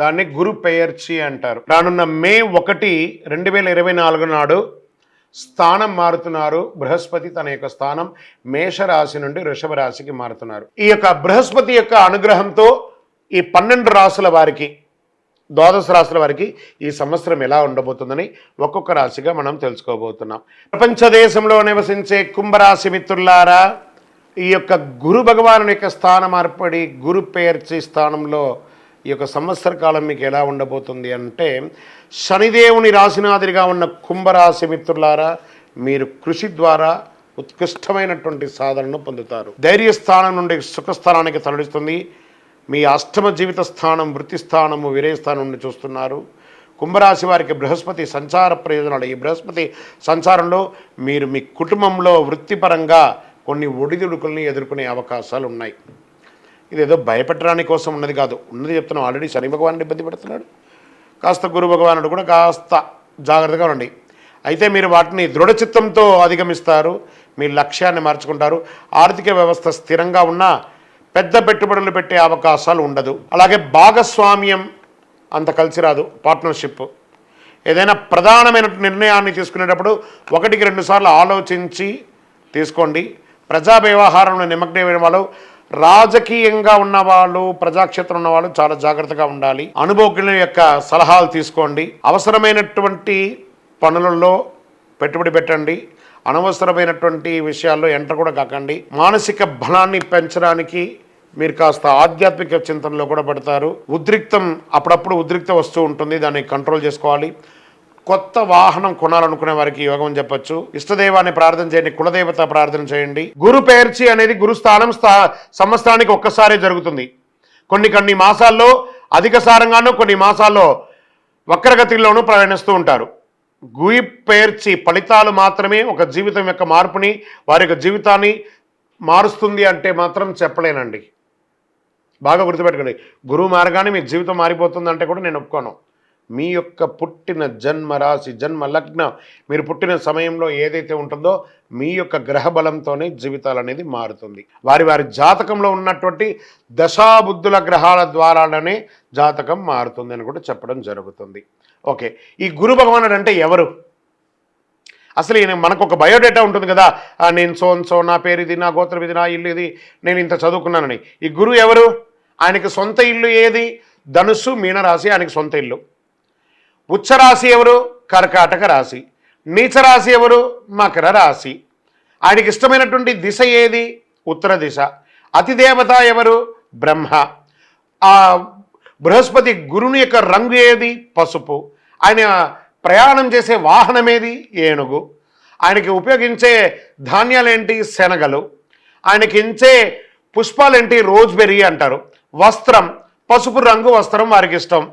దాన్ని గురు పెయర్చి అంటారు. రానున్న మే ఒకటి రెండు వేల ఇరవై నాలుగు నాడు స్థానం మారుతున్నారు. బృహస్పతి తన యొక్క స్థానం మేషరాశి నుండి వృషభ రాశికి మారుతున్నారు. ఈ యొక్క బృహస్పతి యొక్క అనుగ్రహంతో ఈ పన్నెండు రాసుల వారికి ద్వాదశ రాశుల వారికి ఈ సంవత్సరం ఎలా ఉండబోతుందని ఒక్కొక్క రాశిగా మనం తెలుసుకోబోతున్నాం. ప్రపంచ దేశంలో నివసించే కుంభరాశి మిత్రులారా ఈ యొక్క గురు భగవాను యొక్క స్థానం ఏర్పడి గురు పేర్చి స్థానంలో ఈ యొక్క సంవత్సర కాలం మీకు ఎలా ఉండబోతుంది అంటే శనిదేవుని రాశినాదిరిగా ఉన్న కుంభరాశి మిత్రులారా మీరు కృషి ద్వారా ఉత్కృష్టమైనటువంటి సాధనను పొందుతారు. ధైర్యస్థానం నుండి సుఖస్థానానికి తరలిస్తుంది. మీ అష్టమ జీవిత స్థానం వృత్తి స్థానము విరయస్థానం నుండి చూస్తున్నారు. కుంభరాశి వారికి బృహస్పతి సంచార ప్రయోజనాలు. ఈ బృహస్పతి సంచారంలో మీరు మీ కుటుంబంలో వృత్తిపరంగా కొన్ని ఒడిదుడుకుల్ని ఎదుర్కొనే అవకాశాలు ఉన్నాయి ఇదేదో భయపెట్టడానికి కోసం ఉన్నది కాదు. ఉన్నది చెప్తున్నాం. ఆల్రెడీ శని భగవానుడు ఇబ్బంది పెడుతున్నాడు. కాస్త గురు భగవానుడు కూడా కాస్త జాగ్రత్తగా ఉండండి. అయితే మీరు వాటిని దృఢచిత్తంతో అధిగమిస్తారు. మీ లక్ష్యాన్ని మార్చుకుంటారు. ఆర్థిక వ్యవస్థ స్థిరంగా ఉన్నా పెద్ద పెట్టుబడులు పెట్టే అవకాశాలు ఉండదు. అలాగే భాగస్వామ్యం అంత కలిసి రాదు. పార్ట్నర్షిప్ ఏదైనా ప్రధానమైన నిర్ణయాన్ని తీసుకునేటప్పుడు ఒకటికి రెండుసార్లు ఆలోచించి తీసుకోండి. ప్రజా వ్యవహారంలో నిమగ్నమైన వాళ్ళు రాజకీయంగా ఉన్నవాళ్ళు ప్రజాక్షేత్రం ఉన్నవాళ్ళు చాలా జాగ్రత్తగా ఉండాలి. అనుభవజ్ఞుల యొక్క సలహాలు తీసుకోండి. అవసరమైనటువంటి పనులలో పెట్టుబడి పెట్టండి. అనవసరమైనటువంటి విషయాల్లో ఎంటర్ కూడా కాకండి. మానసిక బలాన్ని పెంచడానికి మీరు కాస్త ఆధ్యాత్మిక చింతనలో కూడా పడతారు. ఉద్రిక్తం అప్పుడప్పుడు ఉద్రిక్త వస్తూ ఉంటుంది. దాన్ని కంట్రోల్ చేసుకోవాలి. కొత్త వాహనం కొనాలనుకునే వారికి యోగం అని చెప్పొచ్చు. ఇష్టదైవాన్ని ప్రార్థన చేయండి కులదేవత ప్రార్థన చేయండి. గురు పేర్చి అనేది గురుస్థానం స్థా సంవత్సరానికి ఒక్కసారే జరుగుతుంది. కొన్ని కొన్ని మాసాల్లో అధిక సారంగానూ కొన్ని మాసాల్లో వక్రగతిలోనూ ప్రయాణిస్తూ ఉంటారు. గుయి పేర్చి ఫలితాలు మాత్రమే ఒక జీవితం యొక్క మార్పుని వారి యొక్క జీవితాన్ని మారుస్తుంది అంటే మాత్రం చెప్పలేనండి. బాగా గుర్తుపెట్టుకోండి. గురువు మారగానే మీ జీవితం మారిపోతుందంటే కూడా నేను ఒప్పుకోను. మీ యొక్క పుట్టిన జన్మ రాశి జన్మ లగ్న మీరు పుట్టిన సమయంలో ఏదైతే ఉంటుందో మీ యొక్క గ్రహ బలంతోనే జీవితాలు అనేది మారుతుంది. వారి వారి జాతకంలో ఉన్నటువంటి దశాబుద్ధుల గ్రహాల ద్వారానే జాతకం మారుతుంది అని కూడా చెప్పడం జరుగుతుంది. ఓకే ఈ గురు భగవానుడు అంటే ఎవరు? అసలు ఈయన మనకు ఒక బయోడేటా ఉంటుంది కదా నేను సోన్సో సో నా పేరు ఇది నా గోత్రం ఇది నా ఇల్లు ఇది నేను ఇంత చదువుకున్నానని. ఈ గురువు ఎవరు? ఆయనకి సొంత ఇల్లు ఏది? ధనుస్సు మీనరాశి ఆయనకి సొంత ఇల్లు. ఉచ్చరాశి ఎవరు? కర్కాటక రాశి. నీచరాశి ఎవరు? మకర రాశి. ఆయనకి ఇష్టమైనటువంటి దిశ ఏది? ఉత్తర దిశ. అతిదేవత ఎవరు? బ్రహ్మ. ఆ బృహస్పతి గురుని యొక్క రంగు ఏది? పసుపు. ఆయన ప్రయాణం చేసే వాహనం ఏది? ఏనుగు. ఆయనకి ఉపయోగించే ధాన్యాలేంటి? శనగలు. ఆయనకి ఇచ్చే పుష్పాలేంటి? రోజ్బెర్రీ అంటారు. వస్త్రం. పసుపు రంగు వస్త్రం వారికి ఇష్టం.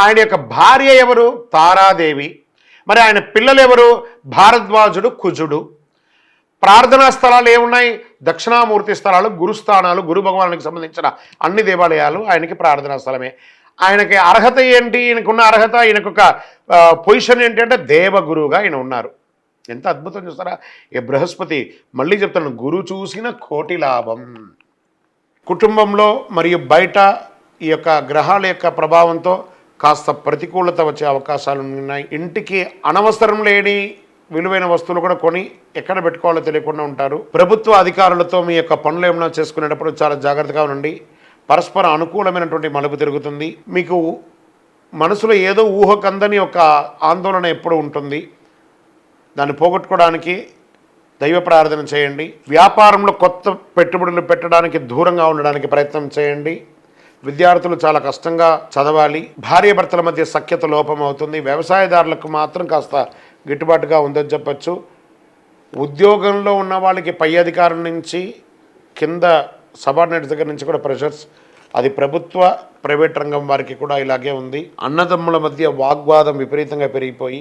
ఆయన యొక్క భార్య ఎవరు? తారాదేవి. మరి ఆయన పిల్లలు ఎవరు? భారద్వాజుడు కుజుడు. ప్రార్థనా స్థలాలు ఏమున్నాయి? దక్షిణామూర్తి స్థలాలు గురుస్థానాలు గురు భగవానికి సంబంధించిన అన్ని దేవాలయాలు ఆయనకి ప్రార్థనా స్థలమే. ఆయనకి అర్హత ఏంటి? ఈయనకున్న అర్హత ఈయనకు ఒక పొజిషన్ ఏంటి అంటే దేవగురువుగా ఆయన ఉన్నారు. ఎంత అద్భుతం చూస్తారా? ఏ బృహస్పతి మళ్ళీ చెప్తాను గురు చూసిన కోటి లాభం. కుటుంబంలో మరియు బయట ఈ యొక్క గ్రహాల యొక్క ప్రభావంతో కాస్త ప్రతికూలత వచ్చే అవకాశాలు ఉన్నాయి. ఇంటికి అనవసరం లేని విలువైన వస్తువులు కూడా కొని ఎక్కడ పెట్టుకోవాలో తెలియకుండా ఉంటారు. ప్రభుత్వ అధికారులతో మీ యొక్క పనులు ఏమైనా చేసుకునేటప్పుడు చాలా జాగ్రత్తగా ఉండండి. పరస్పర అనుకూలమైనటువంటి మలుపు తిరుగుతుంది. మీకు మనసులో ఏదో ఊహకందని ఒక ఆందోళన ఎప్పుడు ఉంటుంది. దాన్ని పోగొట్టుకోవడానికి దైవ ప్రార్థన చేయండి. వ్యాపారంలో కొత్త పెట్టుబడులు పెట్టడానికి దూరంగా ఉండడానికి ప్రయత్నం చేయండి. విద్యార్థులు చాలా కష్టంగా చదవాలి. భార్యాభర్తల మధ్య సఖ్యత లోపం అవుతుంది వ్యవసాయదారులకు మాత్రం కాస్త గిట్టుబాటుగా ఉందని చెప్పచ్చు. ఉద్యోగంలో ఉన్న వాళ్ళకి పై అధికారుల నుంచి కింద సబార్డినేట్స్ దగ్గర నుంచి కూడా ప్రెషర్స్. అది ప్రభుత్వ ప్రైవేట్ రంగం వారికి కూడా ఇలాగే ఉంది. అన్నదమ్ముల మధ్య వాగ్వాదం విపరీతంగా పెరిగిపోయి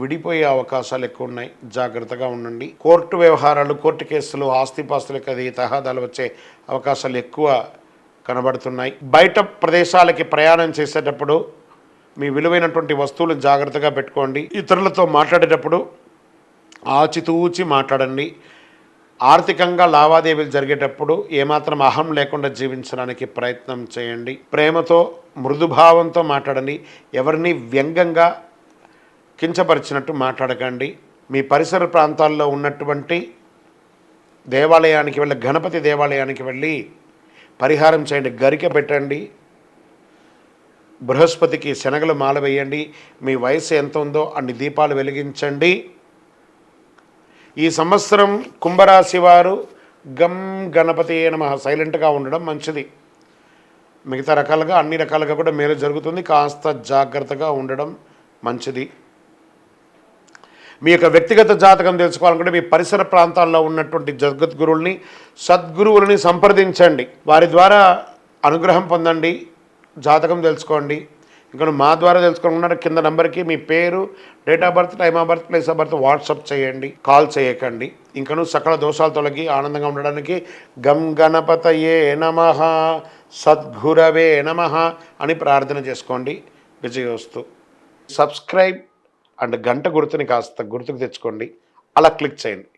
విడిపోయే అవకాశాలు ఎక్కువ ఉన్నాయి. జాగ్రత్తగా ఉండండి. కోర్టు వ్యవహారాలు కోర్టు కేసులు ఆస్తిపాస్తులకు అది తహాదాలు వచ్చే అవకాశాలు ఎక్కువ కనబడుతున్నాయి. బయట ప్రదేశాలకి ప్రయాణం చేసేటప్పుడు మీ విలువైనటువంటి వస్తువులు జాగ్రత్తగా పెట్టుకోండి. ఇతరులతో మాట్లాడేటప్పుడు ఆచితూచి మాట్లాడండి. ఆర్థికంగా లావాదేవీలు జరిగేటప్పుడు ఏమాత్రం అహం లేకుండా జీవించడానికి ప్రయత్నం చేయండి. ప్రేమతో మృదుభావంతో మాట్లాడండి. ఎవరిని వ్యంగ్యంగా కించపరిచినట్టు మాట్లాడకండి. మీ పరిసర ప్రాంతాల్లో ఉన్నటువంటి దేవాలయానికి వెళ్ళి గణపతి దేవాలయానికి వెళ్ళి పరిహారం చేయండి గరిక పెట్టండి బృహస్పతికి శనగలు మాల వేయండి మీ వయసు ఎంత ఉందో అన్ని దీపాలు వెలిగించండి. ఈ సంవత్సరం కుంభరాశి వారు గం గణపతి నమ సైలెంట్గా ఉండడం మంచిది. మిగతా రకాలుగా అన్ని రకాలుగా కూడా మేలు జరుగుతుంది కాస్త జాగ్రత్తగా ఉండడం మంచిది. మీ యొక్క వ్యక్తిగత జాతకం తెలుసుకోవాలనుకుంటే మీ పరిసర ప్రాంతాల్లో ఉన్నటువంటి జగద్గురువుల్ని సద్గురువులని సంప్రదించండి. వారి ద్వారా అనుగ్రహం పొందండి జాతకం తెలుసుకోండి. ఇంకా మా ద్వారా తెలుసుకోవాలనుకుంటే కింద నెంబర్కి మీ పేరు date of birth time of birth place of birth WhatsApp చేయండి కాల్ చేయకండి. ఇంకను సకల దోషాలు తొలగి ఆనందంగా ఉండడానికి గం గణపతయే నమ సద్గురవే నమ అని ప్రార్థన చేసుకోండి. విజయోస్తు సబ్స్క్రైబ్ అండ్ గంట గుర్తుని కాస్త గుర్తుకు తెచ్చుకోండి. అలా క్లిక్ చేయండి.